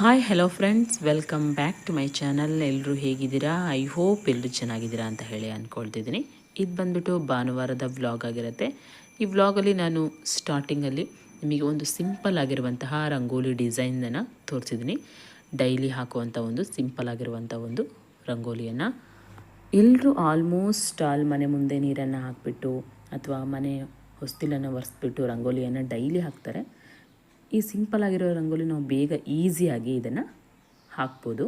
Hi hello friends welcome back to my channel ಎಲ್ಲರೂ ಹೇಗಿದ್ದೀರಾ? I hope ಎಲ್ಲರೂ ಚೆನ್ನಾಗಿದ್ದೀರಾ ಅಂತ ಹೇಳಿ ಅಂದ್ಕೊಳ್ತಿದ್ದೀನಿ ಇದು ಬಂದ್ಬಿಟ್ಟು ಭಾನುವಾರದ ವ್ಲಾಗ್ ಆಗಿರುತ್ತೆ. ಈ ವ್ಲಾಗಲ್ಲಿ ನಾನು ಸ್ಟಾರ್ಟಿಂಗಲ್ಲಿ ನಿಮಗೆ ಒಂದು ಸಿಂಪಲ್ ಆಗಿರುವಂತಹ ರಂಗೋಲಿ ಡಿಸೈನನ್ನು ತೋರಿಸಿದ್ದೀನಿ. ಡೈಲಿ ಹಾಕುವಂಥ ಒಂದು ಸಿಂಪಲ್ ಆಗಿರುವಂಥ ಒಂದು ರಂಗೋಲಿಯನ್ನು. ಎಲ್ಲರೂ ಆಲ್ಮೋಸ್ಟ್ ಆಲ್ ಮನೆ ಮುಂದೆ ನೀರನ್ನು ಹಾಕಿಬಿಟ್ಟು ಅಥವಾ ಮನೆ ಹೊಸ್ತಿಲನ್ನು ಒರೆಸ್ಬಿಟ್ಟು ರಂಗೋಲಿಯನ್ನು ಡೈಲಿ ಹಾಕ್ತಾರೆ. ಈ ಸಿಂಪಲ್ ಆಗಿರೋ ರಂಗೋಲಿ ನಾವು ಬೇಗ ಈಸಿಯಾಗಿ ಇದನ್ನು ಹಾಕ್ಬೋದು.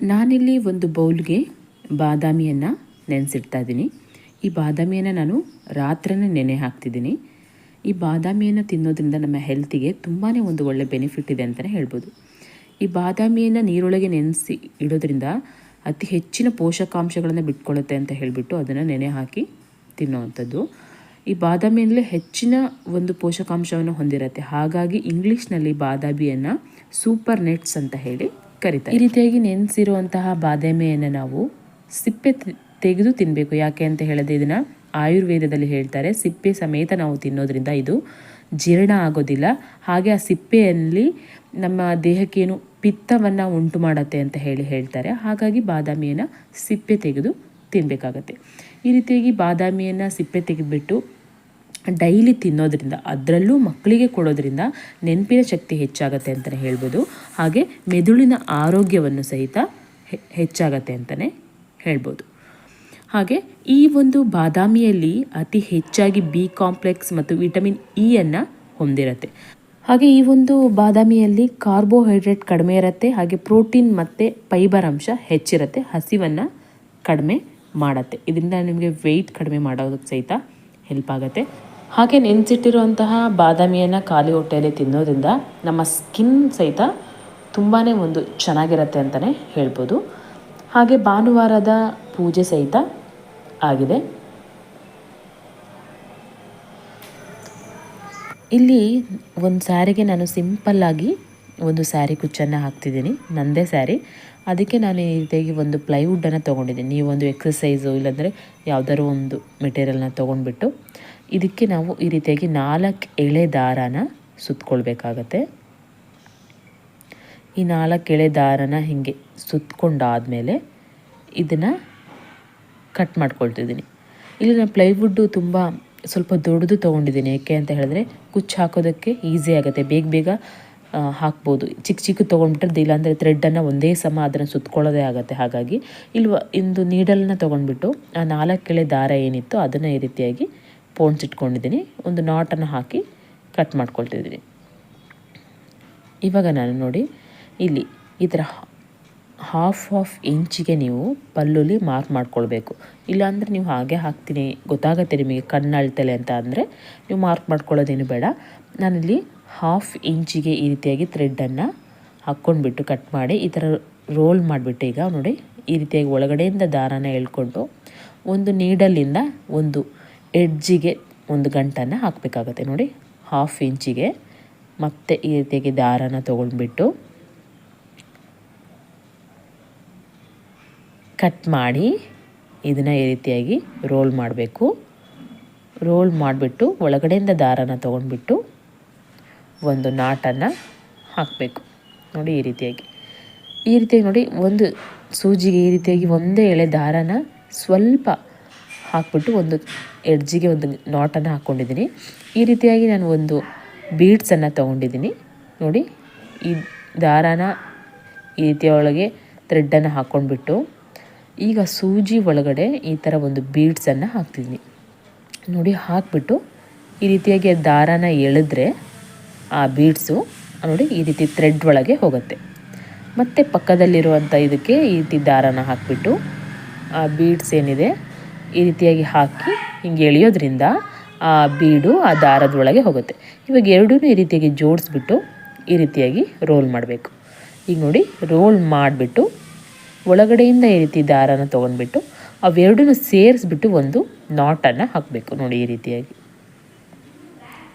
ನಾನಿಲ್ಲಿ ಒಂದು ಬೌಲ್ಗೆ ಬಾದಾಮಿಯನ್ನು ನೆನೆಸಿಡ್ತಾ ಇದ್ದೀನಿ. ಈ ಬಾದಾಮಿಯನ್ನು ನಾನು ರಾತ್ರಿನೇ ನೆನೆ ಹಾಕ್ತಿದ್ದೀನಿ. ಈ ಬಾದಾಮಿಯನ್ನು ತಿನ್ನೋದ್ರಿಂದ ನಮ್ಮ ಹೆಲ್ತಿಗೆ ತುಂಬಾ ಒಂದು ಒಳ್ಳೆ ಬೆನಿಫಿಟ್ ಇದೆ ಅಂತಲೇ ಹೇಳ್ಬೋದು. ಈ ಬಾದಾಮಿಯನ್ನು ನೀರೊಳಗೆ ನೆನೆಸಿ ಇಡೋದ್ರಿಂದ ಅತಿ ಹೆಚ್ಚಿನ ಪೋಷಕಾಂಶಗಳನ್ನು ಬಿಟ್ಕೊಳ್ಳುತ್ತೆ ಅಂತ ಹೇಳಿಬಿಟ್ಟು ಅದನ್ನು ನೆನೆ ಹಾಕಿ ತಿನ್ನುವಂಥದ್ದು. ಈ ಬಾದಾಮಿಯಲ್ಲೇ ಹೆಚ್ಚಿನ ಒಂದು ಪೋಷಕಾಂಶವನ್ನು ಹೊಂದಿರುತ್ತೆ. ಹಾಗಾಗಿ ಇಂಗ್ಲೀಷ್ನಲ್ಲಿ ಬಾದಾಮಿಯನ್ನು ಸೂಪರ್ ನೆಟ್ಸ್ ಅಂತ ಹೇಳಿ ಕರೀತಾರೆ. ಈ ರೀತಿಯಾಗಿ ನೆನೆಸಿರುವಂತಹ ಬಾದಾಮಿಯನ್ನು ನಾವು ಸಿಪ್ಪೆ ತೆಗೆದು ತಿನ್ನಬೇಕು ಯಾಕೆ ಅಂತ ಹೇಳಿದ್ರೆ ಇದನ್ನು ಆಯುರ್ವೇದದಲ್ಲಿ ಹೇಳ್ತಾರೆ, ಸಿಪ್ಪೆ ಸಮೇತ ನಾವು ತಿನ್ನೋದ್ರಿಂದ ಇದು ಜೀರ್ಣ ಆಗೋದಿಲ್ಲ. ಹಾಗೆ ಆ ಸಿಪ್ಪೆಯಲ್ಲಿ ನಮ್ಮ ದೇಹಕ್ಕೇನು ಪಿತ್ತವನ್ನು ಉಂಟು ಮಾಡುತ್ತೆ ಅಂತ ಹೇಳಿ ಹೇಳ್ತಾರೆ. ಹಾಗಾಗಿ ಬಾದಾಮಿಯನ್ನು ಸಿಪ್ಪೆ ತೆಗೆದು ತಿನ್ನಬೇಕಾಗತ್ತೆ ಈ ರೀತಿಯಾಗಿ ಬಾದಾಮಿಯನ್ನು ಸಿಪ್ಪೆ ತೆಗೆದುಬಿಟ್ಟು ಡೈಲಿ ತಿನ್ನೋದ್ರಿಂದ, ಅದರಲ್ಲೂ ಮಕ್ಕಳಿಗೆ ಕೊಡೋದ್ರಿಂದ ನೆನಪಿನ ಶಕ್ತಿ ಹೆಚ್ಚಾಗತ್ತೆ ಅಂತಲೇ ಹೇಳ್ಬೋದು. ಹಾಗೆ ಮೆದುಳಿನ ಆರೋಗ್ಯವನ್ನು ಸಹಿತ ಹೆಚ್ಚಾಗತ್ತೆ ಅಂತಲೇ ಹೇಳ್ಬೋದು. ಹಾಗೆ ಈ ಒಂದು ಬಾದಾಮಿಯಲ್ಲಿ ಅತಿ ಹೆಚ್ಚಾಗಿ ಬಿ ಕಾಂಪ್ಲೆಕ್ಸ್ ಮತ್ತು ವಿಟಮಿನ್ ಇ ಅನ್ನು ಹೊಂದಿರುತ್ತೆ. ಹಾಗೆ ಈ ಒಂದು ಬಾದಾಮಿಯಲ್ಲಿ ಕಾರ್ಬೋಹೈಡ್ರೇಟ್ ಕಡಿಮೆ ಇರುತ್ತೆ, ಹಾಗೆ ಪ್ರೋಟೀನ್ ಮತ್ತು ಫೈಬರ್ ಅಂಶ ಹೆಚ್ಚಿರುತ್ತೆ, ಹಸಿವನ್ನು ಕಡಿಮೆ ಮಾಡುತ್ತೆ. ಇದರಿಂದ ನಿಮಗೆ ವೆಯ್ಟ್ ಕಡಿಮೆ ಮಾಡೋದಕ್ಕೆ ಸಹಿತ ಹೆಲ್ಪ್ ಆಗುತ್ತೆ. ಹಾಗೆ ನೆನೆಸಿಟ್ಟಿರುವಂತಹ ಬಾದಾಮಿಯನ್ನು ಖಾಲಿ ಹೊಟ್ಟೆಯಲ್ಲಿ ತಿನ್ನೋದ್ರಿಂದ ನಮ್ಮ ಸ್ಕಿನ್ ಸಹಿತ ತುಂಬಾ ಒಂದು ಚೆನ್ನಾಗಿರುತ್ತೆ ಅಂತಲೇ ಹೇಳ್ಬೋದು. ಹಾಗೆ ಭಾನುವಾರದ ಪೂಜೆ ಸಹಿತ ಆಗಿದೆ. ಇಲ್ಲಿ ಒಂದು ಸ್ಯಾರಿಗೆ ನಾನು ಸಿಂಪಲ್ಲಾಗಿ ಒಂದು ಸ್ಯಾರಿ ಕುಚ್ಚನ್ನು ಹಾಕ್ತಿದ್ದೀನಿ ನನ್ನದೇ ಸ್ಯಾರಿ. ಅದಕ್ಕೆ ನಾನು ಇದಾಗಿ ಒಂದು ಪ್ಲೈವುಡ್ಡನ್ನು ತೊಗೊಂಡಿದ್ದೀನಿ. ನೀವು ಒಂದು ಎಕ್ಸಸೈಸು ಇಲ್ಲಾಂದರೆ ಯಾವುದಾದ್ರು ಒಂದು ಮೆಟೀರಿಯಲ್ನ ತೊಗೊಂಡ್ಬಿಟ್ಟು. ಇದಕ್ಕೆ ನಾವು ಈ ರೀತಿಯಾಗಿ ನಾಲ್ಕು ಎಳೆ ದಾರಾನ ಸುತ್ತಕೊಳ್ಬೇಕಾಗತ್ತೆ ಈ ನಾಲ್ಕು ಎಳೆ ದಾರನ ಹೀಗೆ ಸುತ್ತಕೊಂಡಾದಮೇಲೆ ಇದನ್ನು ಕಟ್ ಮಾಡ್ಕೊಳ್ತಿದ್ದೀನಿ. ಇಲ್ಲಿ ನಾನು ಪ್ಲೈವುಡ್ಡು ತುಂಬ ಸ್ವಲ್ಪ ದೊಡ್ಡದು ತೊಗೊಂಡಿದ್ದೀನಿ. ಏಕೆ ಅಂತ ಹೇಳಿದ್ರೆ ಕುಚ್ಚು ಹಾಕೋದಕ್ಕೆ ಈಸಿ ಆಗುತ್ತೆ. ಬೇಗ ಬೇಗ ಹಾಕ್ಬೋದು. ಚಿಕ್ಕ ಚಿಕ್ಕ ತೊಗೊಂಡ್ಬಿಟ್ರೆ ಇಲ್ಲಾಂದರೆ ಥ್ರೆಡ್ಡನ್ನು ಒಂದೇ ಸಮ ಅದನ್ನು ಸುತ್ತಕೊಳ್ಳೋದೇ ಆಗುತ್ತೆ. ಹಾಗಾಗಿ ಇಲ್ವ, ಇಂದು ನೀಡಲನ್ನ ತೊಗೊಂಡ್ಬಿಟ್ಟು ಆ ನಾಲ್ಕು ಎಳೆ ದಾರ ಏನಿತ್ತು ಅದನ್ನು ಈ ರೀತಿಯಾಗಿ ಪೋಣಿಸಿಟ್ಕೊಂಡಿದ್ದೀನಿ ಒಂದು ನಾಟನ್ನು ಹಾಕಿ ಕಟ್ ಮಾಡ್ಕೊಳ್ತಿದ್ದೀನಿ. ಇವಾಗ ನಾನು ನೋಡಿ, ಇಲ್ಲಿ ಈ ಥರ ಹಾಫ್ ಹಾಫ್ ಇಂಚಿಗೆ ನೀವು ಪಲ್ಲುಲಿ ಮಾರ್ಕ್ ಮಾಡ್ಕೊಳ್ಬೇಕು. ಇಲ್ಲಾಂದರೆ ನೀವು ಹಾಗೆ ಹಾಕ್ತೀನಿ, ಗೊತ್ತಾಗತ್ತೆ ನಿಮಗೆ ಕಣ್ಣು ಅಂತ ಅಂದರೆ, ನೀವು ಮಾರ್ಕ್ ಮಾಡ್ಕೊಳ್ಳೋದೇನು ಬೇಡ. ನಾನಿಲ್ಲಿ ಹಾಫ್ ಇಂಚಿಗೆ ಈ ರೀತಿಯಾಗಿ ಥ್ರೆಡ್ಡನ್ನು ಹಾಕ್ಕೊಂಡ್ಬಿಟ್ಟು ಕಟ್ ಮಾಡಿ, ಈ ಥರ ರೋಲ್ ಮಾಡಿಬಿಟ್ಟು ಈಗ ನೋಡಿ, ಈ ರೀತಿಯಾಗಿ ಒಳಗಡೆಯಿಂದ ದಾರಾನ ಎಳ್ಕೊಂಡು, ಒಂದು ನೀಡಲ್ಲಿಂದ ಒಂದು ಎಡ್ಜಿಗೆ ಒಂದು ಗಂಟನ್ನು ಹಾಕಬೇಕಾಗತ್ತೆ ನೋಡಿ. ಹಾಫ್ ಇಂಚಿಗೆ ಮತ್ತೆ ಈ ರೀತಿಯಾಗಿ ದಾರನ ತೊಗೊಂಡ್ಬಿಟ್ಟು ಕಟ್ ಮಾಡಿ ಇದನ್ನು ಈ ರೀತಿಯಾಗಿ ರೋಲ್ ಮಾಡಬೇಕು. ರೋಲ್ ಮಾಡಿಬಿಟ್ಟು ಒಳಗಡೆಯಿಂದ ದಾರನ ತೊಗೊಂಡ್ಬಿಟ್ಟು ಒಂದು ನಾಟನ್ನು ಹಾಕಬೇಕು. ನೋಡಿ ಈ ರೀತಿಯಾಗಿ. ಈ ರೀತಿಯಾಗಿ ನೋಡಿ ಒಂದು ಸೂಜಿಗೆ ಈ ರೀತಿಯಾಗಿ ಒಂದೇ ಎಳೆ ದಾರನ ಸ್ವಲ್ಪ ಹಾಕ್ಬಿಟ್ಟು ಒಂದು ಎಡ್ಜಿಗೆ ಒಂದು ನಾಟನ್ನು ಹಾಕ್ಕೊಂಡಿದ್ದೀನಿ. ಈ ರೀತಿಯಾಗಿ ನಾನು ಒಂದು ಬೀಡ್ಸನ್ನು ತೊಗೊಂಡಿದ್ದೀನಿ. ನೋಡಿ, ಈ ದಾರಾನ ಈ ರೀತಿಯ ಒಳಗೆ ಥ್ರೆಡ್ಡನ್ನು ಹಾಕ್ಕೊಂಡ್ಬಿಟ್ಟು, ಈಗ ಸೂಜಿ ಒಳಗಡೆ ಈ ಥರ ಒಂದು ಬೀಡ್ಸನ್ನು ಹಾಕ್ತಿದ್ದೀನಿ. ನೋಡಿ, ಹಾಕ್ಬಿಟ್ಟು ಈ ರೀತಿಯಾಗಿ ದಾರಾನ ಎಳೆದ್ರೆ ಆ ಬೀಡ್ಸು ನೋಡಿ ಈ ರೀತಿ ಥ್ರೆಡ್ ಒಳಗೆ ಹೋಗುತ್ತೆ. ಮತ್ತು ಪಕ್ಕದಲ್ಲಿರುವಂಥ ಇದಕ್ಕೆ ಈ ರೀತಿ ದಾರಾನ ಹಾಕಿಬಿಟ್ಟು ಆ ಬೀಡ್ಸ್ ಏನಿದೆ ಈ ರೀತಿಯಾಗಿ ಹಾಕಿ ಹಿಂಗೆ ಎಳೆಯೋದ್ರಿಂದ ಆ ಬೀಡು ಆ ದಾರದೊಳಗೆ ಹೋಗುತ್ತೆ. ಇವಾಗ ಎರಡೂ ಈ ರೀತಿಯಾಗಿ ಜೋಡಿಸ್ಬಿಟ್ಟು ಈ ರೀತಿಯಾಗಿ ರೋಲ್ ಮಾಡಬೇಕು. ಈಗ ನೋಡಿ, ರೋಲ್ ಮಾಡಿಬಿಟ್ಟು ಒಳಗಡೆಯಿಂದ ಈ ರೀತಿ ದಾರನ ತೊಗೊಂಡ್ಬಿಟ್ಟು ಅವೆರಡೂ ಸೇರಿಸ್ಬಿಟ್ಟು ಒಂದು ನಾಟನ್ನು ಹಾಕಬೇಕು ನೋಡಿ ಈ ರೀತಿಯಾಗಿ.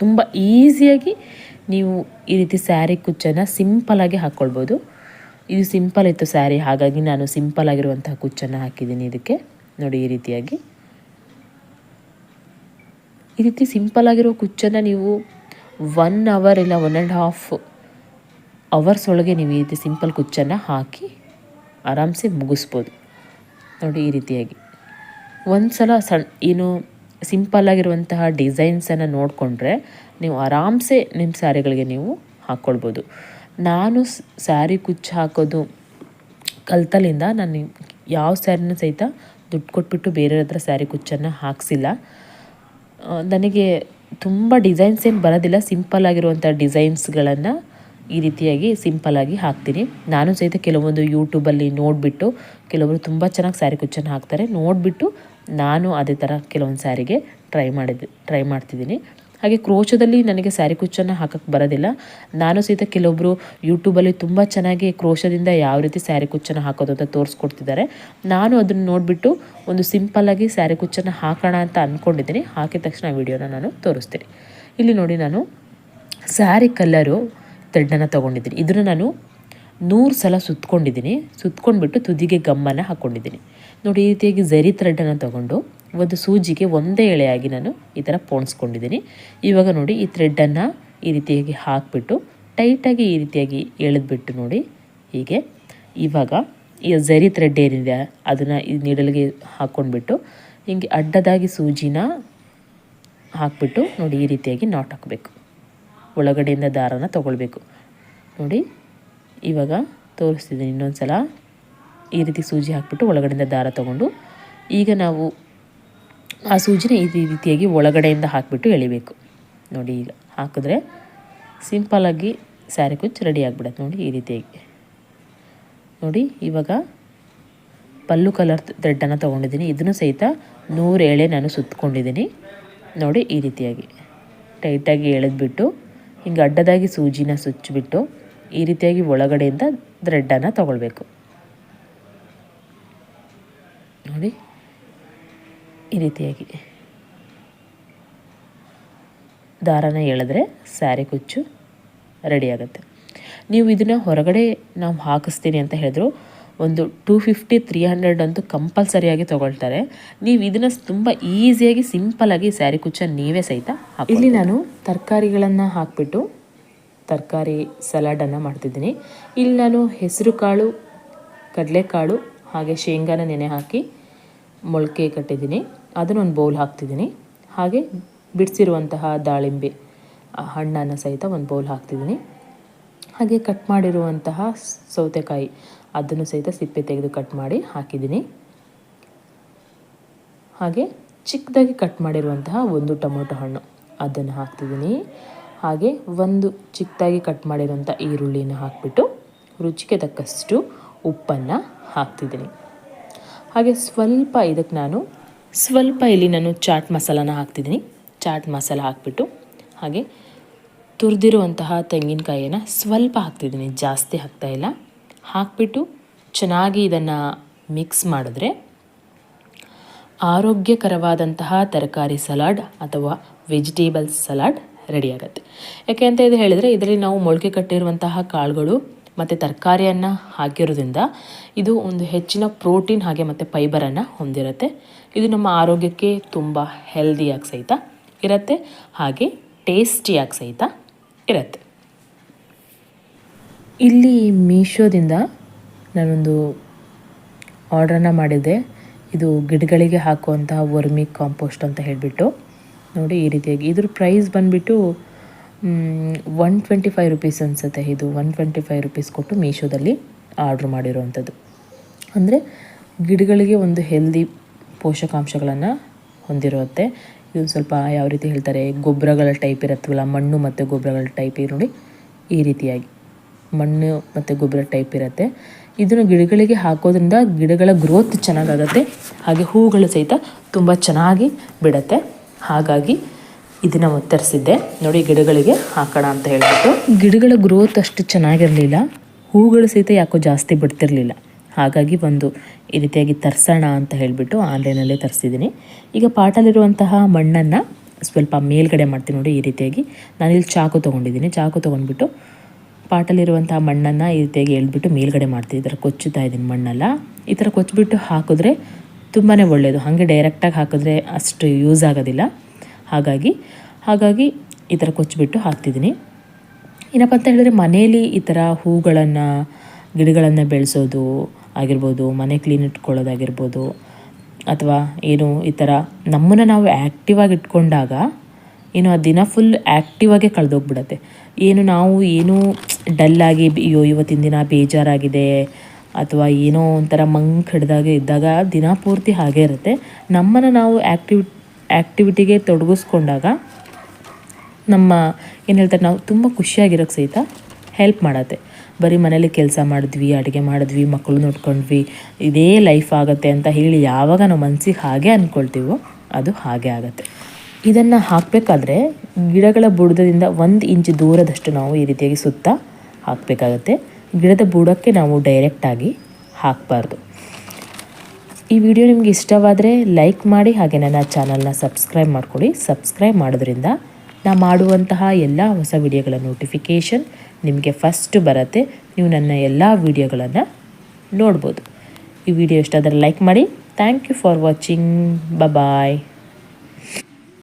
ತುಂಬ ಈಸಿಯಾಗಿ ನೀವು ಈ ರೀತಿ ಸ್ಯಾರಿ ಕುಚ್ಚನ್ನು ಸಿಂಪಲಾಗಿ ಹಾಕ್ಕೊಳ್ಬೋದು. ಇದು ಸಿಂಪಲ್ ಇತ್ತು ಸ್ಯಾರಿ, ಹಾಗಾಗಿ ನಾನು ಸಿಂಪಲ್ ಆಗಿರುವಂತಹ ಕುಚ್ಚನ್ನು ಹಾಕಿದ್ದೀನಿ ಇದಕ್ಕೆ. ನೋಡಿ ಈ ರೀತಿಯಾಗಿ. ಈ ರೀತಿ ಸಿಂಪಲ್ ಆಗಿರೋ ಕುಚ್ಚನ್ನು ನೀವು ಒನ್ ಅವರ್ ಇಲ್ಲ ಒನ್ ಆ್ಯಂಡ್ ಹಾಫ್ ಅವರ್ಸ್ ಒಳಗೆ ನೀವು ಈ ರೀತಿ ಸಿಂಪಲ್ ಕುಚ್ಚನ್ನು ಹಾಕಿ ಆರಾಮ್ಸೆ ಮುಗಿಸ್ಬೋದು. ನೋಡಿ ಈ ರೀತಿಯಾಗಿ. ಒಂದು ಸಲ ಸಣ್ಣ ಏನು ಸಿಂಪಲ್ ಆಗಿರುವಂತಹ ಡಿಸೈನ್ಸನ್ನು ನೋಡಿಕೊಂಡ್ರೆ ನೀವು ಆರಾಮ್ಸೆ ನಿಮ್ಮ ಸ್ಯಾರಿಗಳಿಗೆ ನೀವು ಹಾಕ್ಕೊಳ್ಬೋದು ನಾನು ಸ್ಯಾರಿ ಕುಚ್ಚು ಹಾಕೋದು ಕಲ್ತಲಿಂದ ನಾನು ಯಾವ ಸ್ಯಾರಿನೂ ಸಹಿತ ದುಡ್ಡು ಕೊಟ್ಬಿಟ್ಟು ಬೇರೆಯವ್ರ ಹತ್ರ ಸ್ಯಾರಿ ಕುಚ್ಚನ್ನು ಹಾಕ್ಸಿಲ್ಲ. ನನಗೆ ತುಂಬ ಡಿಸೈನ್ಸ್ ಏನು ಬರೋದಿಲ್ಲ. ಸಿಂಪಲ್ ಆಗಿರುವಂಥ ಡಿಸೈನ್ಸ್ಗಳನ್ನು ಈ ರೀತಿಯಾಗಿ ಸಿಂಪಲ್ಲಾಗಿ ಹಾಕ್ತೀನಿ. ನಾನು ಸಹಿತ ಕೆಲವೊಂದು ಯೂಟ್ಯೂಬಲ್ಲಿ ನೋಡಿಬಿಟ್ಟು ಕೆಲವರು ತುಂಬ ಚೆನ್ನಾಗಿ ಸ್ಯಾರಿ ಕುಚ್ಚನ್ನು ಹಾಕ್ತಾರೆ. ನೋಡಿಬಿಟ್ಟು ನಾನು ಅದೇ ಥರ ಕೆಲವೊಂದು ಸ್ಯಾರಿಗೆ ಟ್ರೈ ಮಾಡಿದ್ದೆ ಟ್ರೈ ಮಾಡ್ತಿದ್ದೀನಿ. ಹಾಗೆ ಕ್ರೋಶದಲ್ಲಿ ನನಗೆ ಸ್ಯಾರಿ ಕುಚ್ಚನ್ನು ಹಾಕಕ್ಕೆ ಬರೋದಿಲ್ಲ. ನಾನು ಸಹಿತ ಕೆಲವೊಬ್ಬರು ಯೂಟ್ಯೂಬಲ್ಲಿ ತುಂಬ ಚೆನ್ನಾಗಿ ಕ್ರೋಶದಿಂದ ಯಾವ ರೀತಿ ಸ್ಯಾರಿ ಕುಚ್ಚನ್ನು ಹಾಕೋದು ಅಂತ ತೋರಿಸ್ಕೊಡ್ತಿದ್ದಾರೆ. ನಾನು ಅದನ್ನು ನೋಡಿಬಿಟ್ಟು ಒಂದು ಸಿಂಪಲ್ಲಾಗಿ ಸ್ಯಾರಿ ಕುಚ್ಚನ್ನು ಹಾಕೋಣ ಅಂತ ಅಂದ್ಕೊಂಡಿದ್ದೀನಿ ಹಾಕಿದ ತಕ್ಷಣ ವೀಡಿಯೋನ ನಾನು ತೋರಿಸ್ತೀನಿ. ಇಲ್ಲಿ ನೋಡಿ ನಾನು ಸ್ಯಾರಿ ಕಲ್ಲರು ತೆಡ್ಡನ್ನು ತೊಗೊಂಡಿದ್ದೀನಿ. ಇದನ್ನು ನಾನು ನೂರು ಸಲ ಸುತ್ಕೊಂಡಿದ್ದೀನಿ. ಸುತ್ಕೊಂಡ್ಬಿಟ್ಟು ತುದಿಗೆ ಗಮ್ಮನ್ನು ಹಾಕ್ಕೊಂಡಿದ್ದೀನಿ ನೋಡಿ, ಈ ರೀತಿಯಾಗಿ ಝರಿ ಥ್ರೆಡನ್ನು ತೊಗೊಂಡು ಒಂದು ಸೂಜಿಗೆ ಒಂದೇ ಎಳೆಯಾಗಿ ನಾನು ಈ ಥರ ಪೋಣಿಸ್ಕೊಂಡಿದ್ದೀನಿ. ಇವಾಗ ನೋಡಿ, ಈ ಥ್ರೆಡ್ಡನ್ನು ಈ ರೀತಿಯಾಗಿ ಹಾಕಿಬಿಟ್ಟು ಟೈಟಾಗಿ ಈ ರೀತಿಯಾಗಿ ಎಳೆದ್ಬಿಟ್ಟು ನೋಡಿ, ಹೀಗೆ ಇವಾಗ ಈ ಝರಿ ಥ್ರೆಡ್ ಏನಿದೆ, ಅದನ್ನು ಈ ನೀಡಲಿಗೆ ಹಾಕ್ಕೊಂಡ್ಬಿಟ್ಟು ಹಿಂಗೆ ಅಡ್ಡದಾಗಿ ಸೂಜಿನ ಹಾಕ್ಬಿಟ್ಟು ನೋಡಿ, ಈ ರೀತಿಯಾಗಿ ನಾಟ್ ಹಾಕಬೇಕು. ಒಳಗಡೆಯಿಂದ ದಾರನ ತಗೊಳ್ಬೇಕು. ನೋಡಿ ಇವಾಗ ತೋರಿಸ್ತಿದ್ದೀನಿ ಇನ್ನೊಂದು ಸಲ ಈ ರೀತಿ ಸೂಜಿ ಹಾಕ್ಬಿಟ್ಟು ಒಳಗಡೆಯಿಂದ ದಾರ ತಗೊಂಡು ಈಗ ನಾವು ಆ ಸೂಜಿನ ಈ ರೀತಿಯಾಗಿ ಒಳಗಡೆಯಿಂದ ಹಾಕಿಬಿಟ್ಟು ಎಳಿಬೇಕು. ನೋಡಿ ಈಗ ಹಾಕಿದ್ರೆ ಸಿಂಪಲಾಗಿ ಸ್ಯಾರಿ ಕುಚ್ಚು ರೆಡಿ ಆಗಿಬಿಡತ್ತೆ. ನೋಡಿ ಈ ರೀತಿಯಾಗಿ. ನೋಡಿ ಇವಾಗ ಪಲ್ಲು ಕಲರ್ ಥ್ರೆಡ್ಡನ್ನು ತೊಗೊಂಡಿದ್ದೀನಿ. ಇದನ್ನು ಸಹಿತ ನೂರು ಎಳೆ ನಾನು ಸುತ್ತಕೊಂಡಿದ್ದೀನಿ ನೋಡಿ ಈ ರೀತಿಯಾಗಿ. ಟೈಟಾಗಿ ಎಳೆದ್ಬಿಟ್ಟು ಹಿಂಗೆ ಅಡ್ಡದಾಗಿ ಸೂಜಿನ ಸುಚ್ಚಿಬಿಟ್ಟು ಈ ರೀತಿಯಾಗಿ ಒಳಗಡೆಯಿಂದ ಥ್ರೆಡ್ಡನ್ನು ತಗೊಳ್ಬೇಕು. ನೋಡಿ, ಈ ರೀತಿಯಾಗಿ. ದಾರನ ಎಳೆದ್ರೆ ಸ್ಯಾರಿ ಕುಚ್ಚು ರೆಡಿಯಾಗುತ್ತೆ ನೀವು ಇದನ್ನು ಹೊರಗಡೆ ನಾವು ಹಾಕಿಸ್ತೀನಿ ಅಂತ ಹೇಳಿದ್ರು, ಒಂದು ಟೂ ಫಿಫ್ಟಿ ತ್ರೀ ಹಂಡ್ರೆಡ್ ಅಂತೂ ಕಂಪಲ್ಸರಿಯಾಗಿ ತೊಗೊಳ್ತಾರೆ. ನೀವು ಇದನ್ನು ತುಂಬ ಈಸಿಯಾಗಿ ಸಿಂಪಲಾಗಿ ಸ್ಯಾರಿ ಕುಚ್ಚ ನೀವೇ ಸಹಿತ ಇಲ್ಲಿ ನಾನು ತರಕಾರಿಗಳನ್ನು ಹಾಕಿಬಿಟ್ಟು ತರಕಾರಿ ಸಲಾಡನ್ನು ಮಾಡ್ತಿದ್ದೀನಿ. ಇಲ್ಲಿ ನಾನು ಹೆಸರು ಕಾಳು ಕಡಲೆಕಾಳು ಹಾಗೆ ಶೇಂಗಾನ ನೆನೆ ಹಾಕಿ ಮೊಳಕೆ ಕಟ್ಟಿದ್ದೀನಿ. ಅದನ್ನೊಂದು ಬೌಲ್ ಹಾಕ್ತಿದ್ದೀನಿ. ಹಾಗೆ ಬಿಡಿಸಿರುವಂತಹ ದಾಳಿಂಬೆ ಹಣ್ಣನ್ನು ಸಹಿತ ಒಂದು ಬೌಲ್ ಹಾಕ್ತಿದ್ದೀನಿ. ಹಾಗೆ ಕಟ್ ಮಾಡಿರುವಂತಹ ಸೌತೆಕಾಯಿ, ಅದನ್ನು ಸಹಿತ ಸಿಪ್ಪೆ ತೆಗೆದು ಕಟ್ ಮಾಡಿ ಹಾಕಿದ್ದೀನಿ. ಹಾಗೆ ಚಿಕ್ಕದಾಗಿ ಕಟ್ ಮಾಡಿರುವಂತಹ ಒಂದು ಟೊಮೊಟೊ ಹಣ್ಣು, ಅದನ್ನು ಹಾಕ್ತಿದ್ದೀನಿ. ಹಾಗೆ ಒಂದು ಚಿಕ್ಕದಾಗಿ ಕಟ್ ಮಾಡಿರೋಂಥ ಈರುಳ್ಳಿನ ಹಾಕಿಬಿಟ್ಟು ರುಚಿಗೆ ತಕ್ಕಷ್ಟು ಉಪ್ಪನ್ನು ಹಾಕ್ತಿದ್ದೀನಿ. ಹಾಗೆ ಸ್ವಲ್ಪ ಇದಕ್ಕೆ ನಾನು ಸ್ವಲ್ಪ ಇಲ್ಲಿ ನಾನು ಚಾಟ್ ಮಸಾಲಾನ ಹಾಕ್ತಿದ್ದೀನಿ. ಚಾಟ್ ಮಸಾಲ ಹಾಕಿಬಿಟ್ಟು ಹಾಗೆ ತುರಿದಿರುವಂತಹ ತೆಂಗಿನಕಾಯಿಯನ್ನು ಸ್ವಲ್ಪ ಹಾಕ್ತಿದ್ದೀನಿ. ಜಾಸ್ತಿ ಹಾಕ್ತಾಯಿಲ್ಲ ಹಾಕಿಬಿಟ್ಟು ಚೆನ್ನಾಗಿ ಇದನ್ನು ಮಿಕ್ಸ್ ಮಾಡಿದ್ರೆ ಆರೋಗ್ಯಕರವಾದಂತಹ ತರಕಾರಿ ಸಲಾಡ್ ಅಥವಾ ವೆಜಿಟೇಬಲ್ಸ್ ಸಲಾಡ್ ರೆಡಿ ಆಗುತ್ತೆ. ಯಾಕೆ ಅಂತ ಇದು ಹೇಳಿದರೆ, ಇದರಲ್ಲಿ ನಾವು ಮೊಳಕೆ ಕಟ್ಟಿರುವಂತಹ ಕಾಳುಗಳು ಮತ್ತು ತರಕಾರಿಯನ್ನು ಹಾಕಿರೋದ್ರಿಂದ ಇದು ಒಂದು ಹೆಚ್ಚಿನ ಪ್ರೋಟೀನ್ ಹಾಗೆ ಮತ್ತು ಫೈಬರನ್ನು ಹೊಂದಿರುತ್ತೆ. ಇದು ನಮ್ಮ ಆರೋಗ್ಯಕ್ಕೆ ತುಂಬ ಹೆಲ್ದಿಯಾಗಿ ಸಹಿತ ಇರುತ್ತೆ, ಹಾಗೆ ಟೇಸ್ಟಿಯಾಗಿ ಸಹಿತ ಇರುತ್ತೆ. ಇಲ್ಲಿ ಮೀಶೋದಿಂದ ನಾನೊಂದು ಆರ್ಡ್ರನ್ನು ಮಾಡಿದ್ದೆ. ಇದು ಗಿಡಗಳಿಗೆ ಹಾಕುವಂತಹ ವರ್ಮಿ ಕಾಂಪೋಸ್ಟ್ ಅಂತ ಹೇಳಿಬಿಟ್ಟು. ನೋಡಿ ಈ ರೀತಿಯಾಗಿ. ಇದ್ರ ಪ್ರೈಸ್ ಬಂದುಬಿಟ್ಟು ಒನ್ ಟ್ವೆಂಟಿ ಫೈವ್ ರುಪೀಸ್ ಅನಿಸುತ್ತೆ ಇದು. ಒನ್ ಟ್ವೆಂಟಿ ಫೈವ್ ರುಪೀಸ್ ಕೊಟ್ಟು ಮೀಶೋದಲ್ಲಿ ಆರ್ಡ್ರ್ ಮಾಡಿರೋವಂಥದ್ದು. ಅಂದರೆ ಗಿಡಗಳಿಗೆ ಒಂದು ಹೆಲ್ದಿ ಪೋಷಕಾಂಶಗಳನ್ನು ಹೊಂದಿರುತ್ತೆ. ಇದು ಸ್ವಲ್ಪ ಯಾವ ರೀತಿ ಹೇಳ್ತಾರೆ, ಗೊಬ್ಬರಗಳ ಟೈಪ್ ಇರುತ್ತವಲ್ಲ ಮಣ್ಣು ಮತ್ತು ಗೊಬ್ಬರಗಳ ಟೈಪ್ ನೋಡಿ ಈ ರೀತಿಯಾಗಿ. ಮಣ್ಣು ಮತ್ತು ಗೊಬ್ಬರ ಟೈಪ್ ಇರುತ್ತೆ. ಇದನ್ನು ಗಿಡಗಳಿಗೆ ಹಾಕೋದ್ರಿಂದ ಗಿಡಗಳ ಗ್ರೋತ್ ಚೆನ್ನಾಗಾಗತ್ತೆ. ಹಾಗೆ ಹೂಗಳು ಸಹಿತ ತುಂಬ ಚೆನ್ನಾಗಿ ಬಿಡತ್ತೆ. ಹಾಗಾಗಿ ಇದನ್ನು ತರಿಸಿದ್ದೆ. ನೋಡಿ ಗಿಡಗಳಿಗೆ ಹಾಕೋಣ ಅಂತ ಹೇಳಿಬಿಟ್ಟು. ಗಿಡಗಳ ಗ್ರೋತ್ ಅಷ್ಟು ಚೆನ್ನಾಗಿರಲಿಲ್ಲ. ಹೂಗಳು ಸಹಿತ ಯಾಕೋ ಜಾಸ್ತಿ ಬಿಡ್ತಿರಲಿಲ್ಲ. ಹಾಗಾಗಿ ಒಂದು ಈ ರೀತಿಯಾಗಿ ತರಿಸೋಣ ಅಂತ ಹೇಳಿಬಿಟ್ಟು ಆನ್ಲೈನಲ್ಲೇ ತರಿಸಿದ್ದೀನಿ. ಈಗ ಪಾಟಲ್ಲಿರುವಂತಹ ಮಣ್ಣನ್ನು ಸ್ವಲ್ಪ ಮೇಲ್ಗಡೆ ಮಾಡ್ತೀನಿ ನೋಡಿ ಈ ರೀತಿಯಾಗಿ. ನಾನಿಲ್ಲಿ ಚಾಕು ತೊಗೊಂಡಿದ್ದೀನಿ. ಚಾಕು ತೊಗೊಂಡ್ಬಿಟ್ಟು ಪಾಟಲ್ಲಿರುವಂತಹ ಮಣ್ಣನ್ನು ಈ ರೀತಿಯಾಗಿ ಎಳ್ಬಿಟ್ಟು ಮೇಲ್ಗಡೆ ಮಾಡ್ತೀನಿ. ಈ ಥರ ಕೊಚ್ಚುತ್ತಾ ಇದ್ದೀನಿ ಮಣ್ಣೆಲ್ಲ. ಈ ಥರ ಕೊಚ್ಚಿಬಿಟ್ಟು ಹಾಕಿದ್ರೆ ತುಂಬಾ ಒಳ್ಳೆಯದು ಹಾಗೆ ಡೈರೆಕ್ಟಾಗಿ ಹಾಕಿದ್ರೆ ಅಷ್ಟು ಯೂಸ್ ಆಗೋದಿಲ್ಲ. ಹಾಗಾಗಿ ಹಾಗಾಗಿ ಈ ಥರ ಕೊಚ್ಚಿಬಿಟ್ಟು ಹಾಕ್ತಿದ್ದೀನಿ. ಏನಪ್ಪ ಅಂತ ಹೇಳಿದ್ರೆ ಮನೆಯಲ್ಲಿ ಈ ಥರ ಹೂಗಳನ್ನು, ಗಿಡಗಳನ್ನು ಬೆಳೆಸೋದು ಆಗಿರ್ಬೋದು, ಮನೆ ಕ್ಲೀನ್ ಇಟ್ಕೊಳ್ಳೋದಾಗಿರ್ಬೋದು, ಅಥವಾ ಏನು ಈ ಥರ ನಮ್ಮನ್ನು ನಾವು ಆ್ಯಕ್ಟಿವ್ ಆಗಿ ಇಟ್ಕೊಂಡಾಗ, ಏನು ಆ ದಿನ ಫುಲ್ ಆ್ಯಕ್ಟಿವ್ ಆಗೇ ಕಳೆದೋಗ್ಬಿಡತ್ತೆ. ಏನು ನಾವು ಏನೂ ಡಲ್ಲಾಗಿ ಅಯ್ಯೋ, ಇವತ್ತಿನ ದಿನ ಬೇಜಾರಾಗಿದೆ ಅಥವಾ ಏನೋ ಒಂಥರ ಮಂಕ್ ಹಿಡ್ದಾಗ ಇದ್ದಾಗ ದಿನ ಪೂರ್ತಿ ಹಾಗೆ ಇರುತ್ತೆ. ನಮ್ಮನ್ನು ನಾವು ಆ್ಯಕ್ಟಿವ್ ಆ್ಯಕ್ಟಿವಿಟಿಗೆ ತೊಡಗಿಸ್ಕೊಂಡಾಗ ನಮ್ಮ, ಏನು ಹೇಳ್ತಾರೆ, ನಾವು ತುಂಬ ಖುಷಿಯಾಗಿರೋಕ್ಕೆ ಸಹಿತ ಹೆಲ್ಪ್ ಮಾಡತ್ತೆ. ಬರೀ ಮನೇಲಿ ಕೆಲಸ ಮಾಡಿದ್ವಿ, ಅಡುಗೆ ಮಾಡಿದ್ವಿ, ಮಕ್ಕಳು ನೋಡ್ಕೊಂಡ್ವಿ, ಇದೇ ಲೈಫ್ ಆಗುತ್ತೆ ಅಂತ ಹೇಳಿ ಯಾವಾಗ ನಾವು ಮನಸ್ಸಿಗೆ ಹಾಗೆ ಅಂದ್ಕೊಳ್ತೀವೋ ಅದು ಹಾಗೆ ಆಗುತ್ತೆ. ಇದನ್ನು ಹಾಕಬೇಕಾದ್ರೆ ಗಿಡಗಳ ಬುಡದಿಂದ ಒಂದು ಇಂಚು ದೂರದಷ್ಟು ನಾವು ಈ ರೀತಿಯಾಗಿ ಸುತ್ತ ಹಾಕಬೇಕಾಗತ್ತೆ. ಗಿಡದ ಬುಡಕ್ಕೆ ನಾವು ಡೈರೆಕ್ಟಾಗಿ ಹಾಕಬಾರ್ದು. ಈ ವಿಡಿಯೋ ನಿಮಗೆ ಇಷ್ಟವಾದರೆ ಲೈಕ್ ಮಾಡಿ ಹಾಗೆ ನನ್ನ ಚಾನಲ್ನ ಸಬ್ಸ್ಕ್ರೈಬ್ ಮಾಡಿಕೊಡಿ. ಸಬ್ಸ್ಕ್ರೈಬ್ ಮಾಡೋದ್ರಿಂದ ನಾ ಮಾಡುವಂತಹ ಎಲ್ಲ ಹೊಸ ವಿಡಿಯೋಗಳ ನೋಟಿಫಿಕೇಷನ್ ನಿಮಗೆ ಫಸ್ಟ್ ಬರುತ್ತೆ. ನೀವು ನನ್ನ ಎಲ್ಲ ವಿಡಿಯೋಗಳನ್ನು ನೋಡ್ಬೋದು. ಈ ವಿಡಿಯೋ ಇಷ್ಟ ಆದರೆ ಲೈಕ್ ಮಾಡಿ. Thank you for watching bye